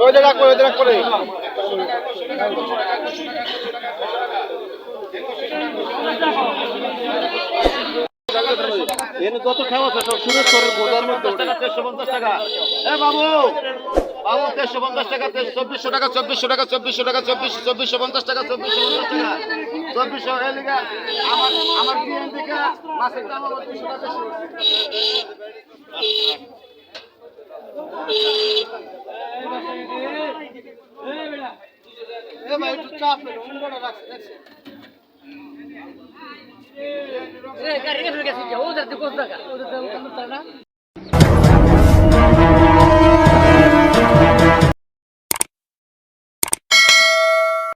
ওই জায়গা করে ওই জায়গা করে এনে যত খাওয়া আছে সব সুরেশ করেন বোঝার মধ্যে পঞ্চাশ টাকা। এ বাবু! বাবু দেড়শো পঞ্চাশ টাকা চব্বিশশো টাকা চব্বিশশো টাকা চব্বিশশো টাকা চব্বিশ চব্বিশশো পঞ্চাশ টাকা চব্বিশশো পঞ্চাশ টাকা চব্বিশশো এলিগা আমার আমার বিএন থেকে মাসের দাম আমার দুশো টাকা এ ভাই একটু চাপ রাখছে দেখছে গাড়ি রেখে গেছে ওদের দিকে ওদের ওদের